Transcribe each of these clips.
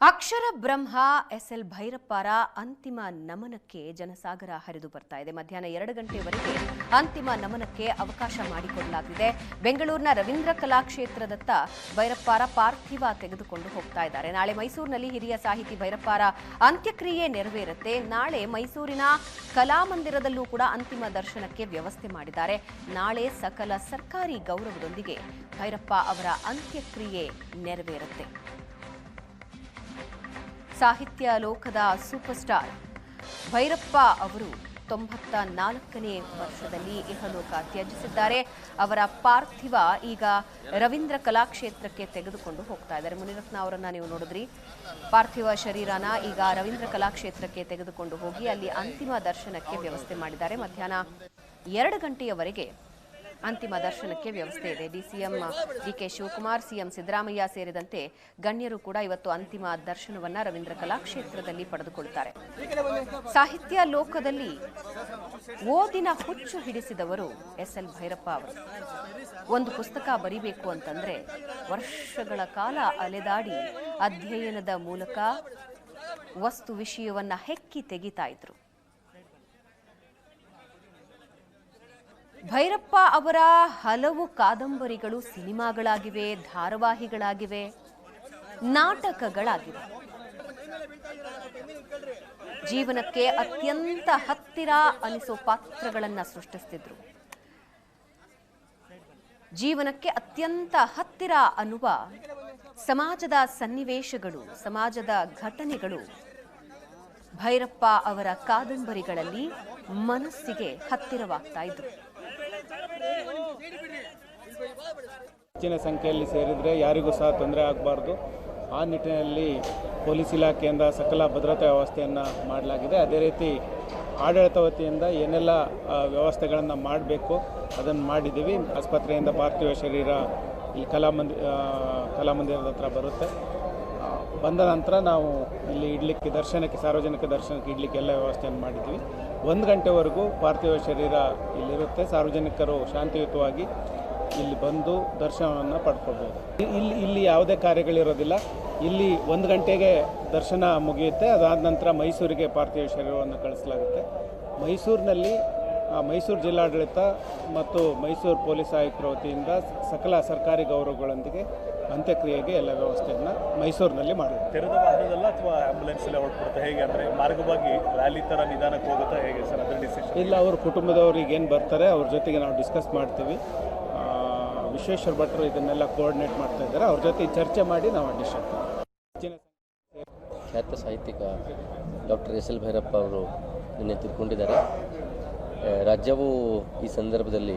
ಅಕ್ಷರ ಬ್ರಹ್ಮ S L ಭೈರಪ್ಪರ ಅಂತಿಮ ನಮನಕ್ಕೆ ಜನಸಾಗರ ಹರಿದು ಬರ್ತಾ ಇದೆ. ಮಧ್ಯಾಹ್ನ ಎರಡು ಗಂಟೆವರೆಗೆ ಅಂತಿಮ ನಮನಕ್ಕೆ ಅವಕಾಶ ಮಾಡಿಕೊಡಲಾಗಿದೆ. ಬೆಂಗಳೂರಿನ ರವೀಂದ್ರ ಕಲಾಕ್ಷೇತ್ರದತ್ತ ಭೈರಪ್ಪರ ಪಾರ್ಥಿವ ತೆಗೆದುಕೊಂಡು ಹೋಗ್ತಾ ಇದ್ದಾರೆ. ನಾಳೆ ಮೈಸೂರಿನಲ್ಲಿ ಹಿರಿಯ ಸಾಹಿತಿ ಭೈರಪ್ಪರ ಅಂತ್ಯಕ್ರಿಯೆ ನೆರವೇರುತ್ತೆ. ನಾಳೆ ಮೈಸೂರಿನ ಕಲಾಮಂದಿರದಲ್ಲೂ ಕೂಡ ಅಂತಿಮ ದರ್ಶನಕ್ಕೆ ವ್ಯವಸ್ಥೆ ಮಾಡಿದ್ದಾರೆ. ನಾಳೆ ಸಕಲ ಸರ್ಕಾರಿ ಗೌರವದೊಂದಿಗೆ ಭೈರಪ್ಪ ಅವರ ಅಂತ್ಯಕ್ರಿಯೆ ನೆರವೇರುತ್ತೆ. ಸಾಹಿತ್ಯ ಲೋಕದ ಸೂಪರ್ ಸ್ಟಾರ್ ಭೈರಪ್ಪ ಅವರು ತೊಂಬತ್ತ ನಾಲ್ಕನೇ ವರ್ಷದಲ್ಲಿ ಇಹಲೋಕ ತ್ಯಜಿಸಿದ್ದಾರೆ. ಅವರ ಪಾರ್ಥಿವ ಈಗ ರವೀಂದ್ರ ಕಲಾಕ್ಷೇತ್ರಕ್ಕೆ ತೆಗೆದುಕೊಂಡು ಹೋಗ್ತಾ ಇದ್ದಾರೆ. ಮುನಿರತ್ನ ಅವರನ್ನ ನೀವು ನೋಡಿದ್ರಿ. ಪಾರ್ಥಿವ ಶರೀರನ ಈಗ ರವೀಂದ್ರ ಕಲಾಕ್ಷೇತ್ರಕ್ಕೆ ತೆಗೆದುಕೊಂಡು ಹೋಗಿ ಅಲ್ಲಿ ಅಂತಿಮ ದರ್ಶನಕ್ಕೆ ವ್ಯವಸ್ಥೆ ಮಾಡಿದ್ದಾರೆ. ಮಧ್ಯಾಹ್ನ ಎರಡು ಗಂಟೆಯವರೆಗೆ ಅಂತಿಮ ದರ್ಶನಕ್ಕೆ ವ್ಯವಸ್ಥೆ ಇದೆ. ಡಿಸಿಎಂ ಡಿಕೆ ಶಿವಕುಮಾರ್, ಸಿಎಂ ಸಿದ್ದರಾಮಯ್ಯ ಸೇರಿದಂತೆ ಗಣ್ಯರು ಕೂಡ ಇವತ್ತು ಅಂತಿಮ ದರ್ಶನವನ್ನ ರವೀಂದ್ರ ಕಲಾಕ್ಷೇತ್ರದಲ್ಲಿ ಪಡೆದುಕೊಳ್ತಾರೆ ಸಾಹಿತ್ಯ ಲೋಕದಲ್ಲಿ ಓದಿನ ಹುಚ್ಚು ಹಿಡಿಸಿದವರು ಎಸ್ ಎಲ್ ಭೈರಪ್ಪ ಅವರು. ಒಂದು ಪುಸ್ತಕ ಬರಿಬೇಕು ಅಂತಂದ್ರೆ ವರ್ಷಗಳ ಕಾಲ ಅಲೆದಾಡಿ ಅಧ್ಯಯನದ ಮೂಲಕ ವಸ್ತು ವಿಷಯವನ್ನ ಹೆಕ್ಕಿ ತೆಗಿತಾ ಇದ್ರು. ಭೈರಪ್ಪ ಅವರ ಹಲವು ಕಾದಂಬರಿಗಳು ಸಿನಿಮಾಗಳಾಗಿವೆ, ಧಾರಾವಾಹಿಗಳಾಗಿವೆ, ನಾಟಕಗಳಾಗಿವೆ. ಜೀವನಕ್ಕೆ ಅತ್ಯಂತ ಹತ್ತಿರ ಅನಿಸೋ ಪಾತ್ರಗಳನ್ನ ಸೃಷ್ಟಿಸ್ತಿದ್ರು. ಜೀವನಕ್ಕೆ ಅತ್ಯಂತ ಹತ್ತಿರ ಅನ್ನುವ ಸಮಾಜದ ಸನ್ನಿವೇಶಗಳು, ಸಮಾಜದ ಘಟನೆಗಳು ಭೈರಪ್ಪ ಅವರ ಕಾದಂಬರಿಗಳಲ್ಲಿ ಮನಸ್ಸಿಗೆ ಹತ್ತಿರವಾಗ್ತಾ ಇದ್ರು. ಹೆಚ್ಚಿನ ಸಂಖ್ಯೆಯಲ್ಲಿ ಸೇರಿದರೆ ಯಾರಿಗೂ ಸಹ ತೊಂದರೆ ಆಗಬಾರ್ದು. ಆ ನಿಟ್ಟಿನಲ್ಲಿ ಪೊಲೀಸ್ ಇಲಾಖೆಯಿಂದ ಸಕಲ ಭದ್ರತಾ ವ್ಯವಸ್ಥೆಯನ್ನು ಮಾಡಲಾಗಿದೆ. ಅದೇ ರೀತಿ ಆಡಳಿತ ವತಿಯಿಂದ ಏನೆಲ್ಲ ವ್ಯವಸ್ಥೆಗಳನ್ನು ಮಾಡಬೇಕು, ಅದನ್ನು ಮಾಡಿದ್ದೀವಿ. ಆಸ್ಪತ್ರೆಯಿಂದ ಪಾರ್ಥಿವ ಶರೀರ ಇಲ್ಲಿ ಕಲಾಮಂದಿ ಕಲಾಮಂದಿರದ ಹತ್ರ ಬರುತ್ತೆ. ಬಂದ ನಂತರ ನಾವು ಇಲ್ಲಿ ಇಡ್ಲಿಕ್ಕೆ ದರ್ಶನಕ್ಕೆ, ಸಾರ್ವಜನಿಕ ದರ್ಶನಕ್ಕೆ ಇಡ್ಲಿಕ್ಕೆ ಎಲ್ಲ ವ್ಯವಸ್ಥೆಯನ್ನು ಮಾಡಿದ್ದೀವಿ. ಒಂದು ಗಂಟೆವರೆಗೂ ಪಾರ್ಥಿವ ಶರೀರ ಇಲ್ಲಿರುತ್ತೆ. ಸಾರ್ವಜನಿಕರು ಶಾಂತಿಯುತವಾಗಿ ಇಲ್ಲಿ ಬಂದು ದರ್ಶನವನ್ನು ಪಡ್ಕೊಳ್ಬೋದು ಇಲ್ಲಿ ಇಲ್ಲಿ ಯಾವುದೇ ಕಾರ್ಯಗಳಿರೋದಿಲ್ಲ. ಇಲ್ಲಿ ಒಂದು ಗಂಟೆಗೆ ದರ್ಶನ ಮುಗಿಯುತ್ತೆ. ಅದಾದ ನಂತರ ಮೈಸೂರಿಗೆ ಪಾರ್ಥಿವ ಶರೀರವನ್ನು ಕಳಿಸಲಾಗುತ್ತೆ. ಮೈಸೂರಿನಲ್ಲಿ ಮೈಸೂರು ಜಿಲ್ಲಾಡಳಿತ ಮತ್ತು ಮೈಸೂರು ಪೊಲೀಸ್ ಆಯುಕ್ತರ ವತಿಯಿಂದ ಸಕಲ ಸರ್ಕಾರಿ ಗೌರವಗಳೊಂದಿಗೆ ಅಂತ್ಯಕ್ರಿಯೆಗೆ ಎಲ್ಲ ವ್ಯವಸ್ಥೆಯನ್ನು ಮೈಸೂರಿನಲ್ಲಿ ಮಾಡಿದೆ ತೆರೆದ ವಾಹನದಲ್ಲ ಅಥವಾ ಆಂಬುಲೆನ್ಸ್ ಎಲ್ಲ ಹೊರಟ್ಬಿಡುತ್ತೆ? ಹೇಗೆ ಅಂದರೆ ಮಾರ್ಗವಾಗಿ ರ್ಯಾಲಿ ಥರ ನಿಧಾನಕ್ಕೆ ಹೋಗುತ್ತಾ ಹೇಗೆ ಸರ್? ಅದರ ಡಿಸಿಷನ್ ಇಲ್ಲ ಅವ್ರ ಕುಟುಂಬದವ್ರಿಗೆ ಏನು ಬರ್ತಾರೆ ಅವ್ರ ಜೊತೆಗೆ ನಾವು ಡಿಸ್ಕಸ್ ಮಾಡ್ತೀವಿ. ವಿಶ್ವೇಶ್ವರ ಭಟ್ರು ಇದನ್ನೆಲ್ಲ ಕೋಆರ್ಡಿನೇಟ್ ಮಾಡ್ತಾ ಇದ್ದಾರೆ. ಅವ್ರ ಜೊತೆ ಚರ್ಚೆ ಮಾಡಿ ನಾವು ಹೆಚ್ಚಿನ ಖ್ಯಾತ ಸಾಹಿತ್ಯಿಕ ಡಾಕ್ಟರ್ ಎಸ್ ಎಲ್ ಭೈರಪ್ಪ ಅವರು ನಿನ್ನೆ ತಿಳ್ಕೊಂಡಿದ್ದಾರೆ ರಾಜ್ಯವು ಈ ಸಂದರ್ಭದಲ್ಲಿ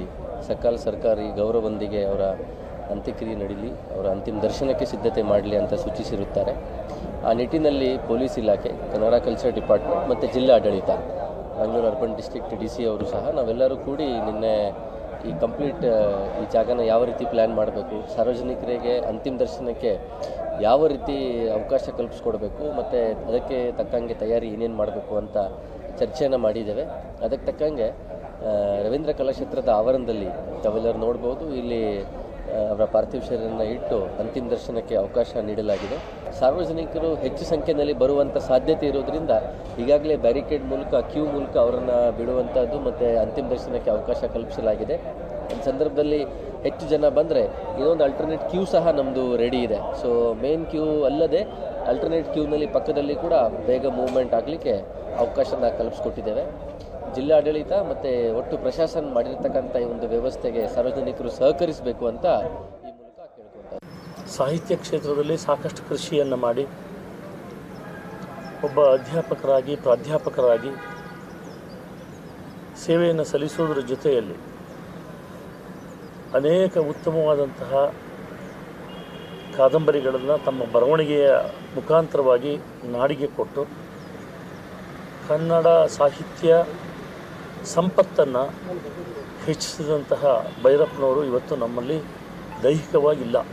ಸಕಾಲ ಸರ್ಕಾರಿ ಗೌರವದೊಂದಿಗೆ ಅವರ ಅಂತ್ಯಕ್ರಿಯೆ ನಡೀಲಿ, ಅವರ ಅಂತಿಮ ದರ್ಶನಕ್ಕೆ ಸಿದ್ಧತೆ ಮಾಡಲಿ ಅಂತ ಸೂಚಿಸಿರುತ್ತಾರೆ. ಆ ನಿಟ್ಟಿನಲ್ಲಿ ಪೊಲೀಸ್ ಇಲಾಖೆ, ಕನ್ನಡ ಕಲ್ಚರ್ ಡಿಪಾರ್ಟ್ಮೆಂಟ್ ಮತ್ತು ಜಿಲ್ಲಾ ಆಡಳಿತ Bengaluru urban district D C ಅವರು ಸಹ ನಾವೆಲ್ಲರೂ ಕೂಡಿ ನಿನ್ನೆ ಈ ಕಂಪ್ಲೀಟ್ ಈ ಜಾಗನ ಯಾವ ರೀತಿ ಪ್ಲ್ಯಾನ್ ಮಾಡಬೇಕು, ಸಾರ್ವಜನಿಕರಿಗೆ ಅಂತಿಮ ದರ್ಶನಕ್ಕೆ ಯಾವ ರೀತಿ ಅವಕಾಶ ಕಲ್ಪಿಸ್ಕೊಡ್ಬೇಕು, ಮತ್ತು ಅದಕ್ಕೆ ತಕ್ಕಂಗೆ ತಯಾರಿ ಏನೇನು ಮಾಡಬೇಕು ಅಂತ ಚರ್ಚೆಯನ್ನು ಮಾಡಿದ್ದೇವೆ. ಅದಕ್ಕೆ ತಕ್ಕಂಗೆ ರವೀಂದ್ರ ಕಲಾಕ್ಷೇತ್ರದ ಆವರಣದಲ್ಲಿ ತಾವೆಲ್ಲರೂ ನೋಡ್ಬೋದು. ಇಲ್ಲಿ ಅವರ ಪಾರ್ಥಿವ ಶರೀರನ್ನು ಇಟ್ಟು ಅಂತಿಮ ದರ್ಶನಕ್ಕೆ ಅವಕಾಶ ನೀಡಲಾಗಿದೆ. ಸಾರ್ವಜನಿಕರು ಹೆಚ್ಚು ಸಂಖ್ಯೆಯಲ್ಲಿ ಬರುವಂಥ ಸಾಧ್ಯತೆ ಇರೋದ್ರಿಂದ ಈಗಾಗಲೇ ಬ್ಯಾರಿಕೇಡ್ ಮೂಲಕ ಕ್ಯೂ ಮೂಲಕ ಅವರನ್ನು ಬಿಡುವಂಥದ್ದು ಮತ್ತು ಅಂತಿಮ ದರ್ಶನಕ್ಕೆ ಅವಕಾಶ ಕಲ್ಪಿಸಲಾಗಿದೆ. ಈ ಸಂದರ್ಭದಲ್ಲಿ ಹೆಚ್ಚು ಜನ ಬಂದರೆ ಇನ್ನೊಂದು ಅಲ್ಟರ್ನೇಟ್ ಕ್ಯೂ ಸಹ ನಮ್ಮದು ರೆಡಿ ಇದೆ. ಸೊ ಮೇನ್ ಕ್ಯೂ ಅಲ್ಲದೆ ಅಲ್ಟರ್ನೇಟ್ ಕ್ಯೂನಲ್ಲಿ ಪಕ್ಕದಲ್ಲಿ ಕೂಡ ಬೇಗ ಮೂವ್ಮೆಂಟ್ ಆಗಲಿಕ್ಕೆ ಅವಕಾಶನ ಕಲ್ಪಿಸ್ಕೊಟ್ಟಿದ್ದೇವೆ. ಜಿಲ್ಲಾಡಳಿತ ಮತ್ತು ಒಟ್ಟು ಪ್ರಶಾಸನ ಮಾಡಿರ್ತಕ್ಕಂಥ ಈ ಒಂದು ವ್ಯವಸ್ಥೆಗೆ ಸಾರ್ವಜನಿಕರು ಸಹಕರಿಸಬೇಕು ಅಂತ ಈ ಮೂಲಕ ಕೇಳ್ಕೊಳ್ತಾರೆ ಸಾಹಿತ್ಯ ಕ್ಷೇತ್ರದಲ್ಲಿ ಸಾಕಷ್ಟು ಕೃಷಿಯನ್ನು ಮಾಡಿ ಒಬ್ಬ ಅಧ್ಯಾಪಕರಾಗಿ, ಪ್ರಾಧ್ಯಾಪಕರಾಗಿ ಸೇವೆಯನ್ನು ಸಲ್ಲಿಸುವುದರ ಜೊತೆಯಲ್ಲಿ ಅನೇಕ ಉತ್ತಮವಾದಂತಹ ಕಾದಂಬರಿಗಳನ್ನು ತಮ್ಮ ಬರವಣಿಗೆಯ ಮುಖಾಂತರವಾಗಿ ನಾಡಿಗೆ ಕೊಟ್ಟು ಕನ್ನಡ ಸಾಹಿತ್ಯ ಸಂಪತ್ತನ್ನು ಹೆಚ್ಚಿಸಿದಂತಹ ಭೈರಪ್ಪನವರು ಇವತ್ತು ನಮ್ಮಲ್ಲಿ ದೈಹಿಕವಾಗಿಲ್ಲ.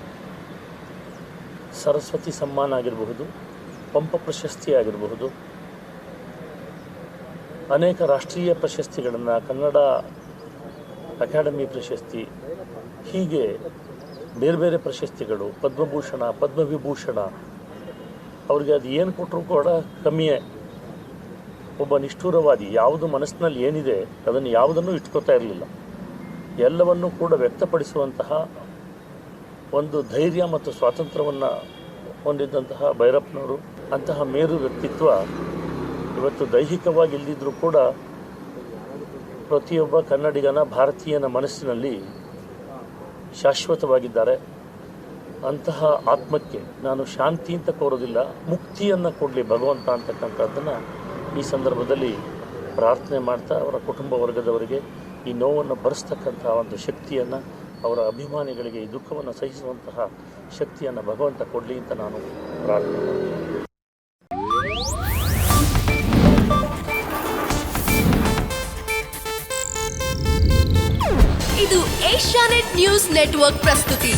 ಸರಸ್ವತಿ ಸಮ್ಮಾನ ಆಗಿರಬಹುದು, ಪಂಪ ಪ್ರಶಸ್ತಿ ಆಗಿರಬಹುದು. ಅನೇಕ ರಾಷ್ಟ್ರೀಯ ಪ್ರಶಸ್ತಿಗಳನ್ನು, ಕನ್ನಡ ಅಕಾಡೆಮಿ ಪ್ರಶಸ್ತಿ, ಹೀಗೆ ಬೇರೆ ಬೇರೆ ಪ್ರಶಸ್ತಿಗಳು, ಪದ್ಮಭೂಷಣ, ಪದ್ಮವಿಭೂಷಣ. ಅವ್ರಿಗೆ ಅದು ಏನು ಕೊಟ್ಟರು ಕೂಡ ಕಮ್ಮಿಯೇ. ಒಬ್ಬ ನಿಷ್ಠೂರವಾದಿ ಯಾವುದು ಮನಸ್ಸಿನಲ್ಲಿ ಏನಿದೆ ಅದನ್ನು ಯಾವುದನ್ನು ಇಟ್ಕೋತಾ ಇರಲಿಲ್ಲ. ಎಲ್ಲವನ್ನೂ ಕೂಡ ವ್ಯಕ್ತಪಡಿಸುವಂತಹ ಒಂದು ಧೈರ್ಯ ಮತ್ತು ಸ್ವಾತಂತ್ರ್ಯವನ್ನು ಹೊಂದಿದ್ದಂತಹ ಭೈರಪ್ಪನವರು, ಅಂತಹ ಮೇರು ವ್ಯಕ್ತಿತ್ವ ಇವತ್ತು ದೈಹಿಕವಾಗಿ ಇಲ್ಲದಿದ್ದರೂ ಕೂಡ ಪ್ರತಿಯೊಬ್ಬ ಕನ್ನಡಿಗನ ಭಾರತೀಯನ ಮನಸ್ಸಿನಲ್ಲಿ ಶಾಶ್ವತವಾಗಿದ್ದಾರೆ. ಅಂತಹ ಆತ್ಮಕ್ಕೆ ನಾನು ಶಾಂತಿ ಅಂತ ಕೋರೋದಿಲ್ಲ ಮುಕ್ತಿಯನ್ನು ಕೊಡಲಿ ಭಗವಂತ ಅಂತಕ್ಕಂಥದ್ದನ್ನು ಈ ಸಂದರ್ಭದಲ್ಲಿ ಪ್ರಾರ್ಥನೆ ಮಾಡ್ತಾ ಅವರ ಕುಟುಂಬ ವರ್ಗದವರಿಗೆ ಈ ನೋವನ್ನು ಭರಿಸ್ತಕ್ಕಂಥ ಒಂದು ಶಕ್ತಿಯನ್ನು, ಅವರ ಅಭಿಮಾನಿಗಳಿಗೆ ಈ ದುಃಖವನ್ನು ಸಹಿಸುವಂತಹ ಶಕ್ತಿಯನ್ನು ಭಗವಂತ ಕೊಡಲಿ ಅಂತ ನಾನು ಪ್ರಾರ್ಥನೆ ಮಾಡ್ತೀನಿ. ಇದು ಏಷ್ಯಾನೆಟ್ ನ್ಯೂಸ್ ನೆಟ್ವರ್ಕ್ ಪ್ರಸ್ತುತಿ.